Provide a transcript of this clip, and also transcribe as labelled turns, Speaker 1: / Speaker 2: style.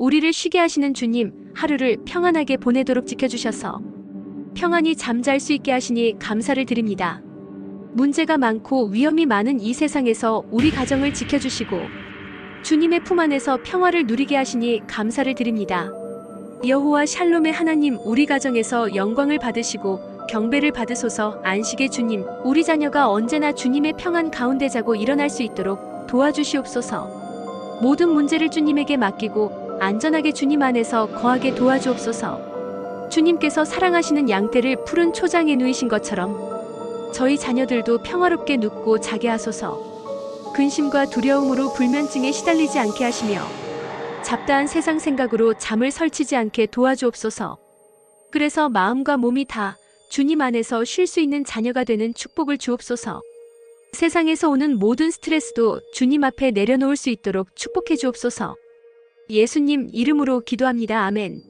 Speaker 1: 우리를 쉬게 하시는 주님, 하루를 평안하게 보내도록 지켜주셔서 평안히 잠잘 수 있게 하시니 감사를 드립니다. 문제가 많고 위험이 많은 이 세상에서 우리 가정을 지켜주시고 주님의 품 안에서 평화를 누리게 하시니 감사를 드립니다. 여호와 샬롬의 하나님 우리 가정에서 영광을 받으시고 경배를 받으소서 안식의 주님 우리 자녀가 언제나 주님의 평안 가운데 자고 일어날 수 있도록 도와주시옵소서 모든 문제를 주님에게 맡기고 안전하게 주님 안에서 거하게 도와주옵소서 주님께서 사랑하시는 양떼를 푸른 초장에 누이신 것처럼 저희 자녀들도 평화롭게 눕고 자게 하소서 근심과 두려움으로 불면증에 시달리지 않게 하시며 잡다한 세상 생각으로 잠을 설치지 않게 도와주옵소서. 그래서 마음과 몸이 다 주님 안에서 쉴 수 있는 자녀가 되는 축복을 주옵소서. 세상에서 오는 모든 스트레스도 주님 앞에 내려놓을 수 있도록 축복해 주옵소서. 예수님 이름으로 기도합니다. 아멘.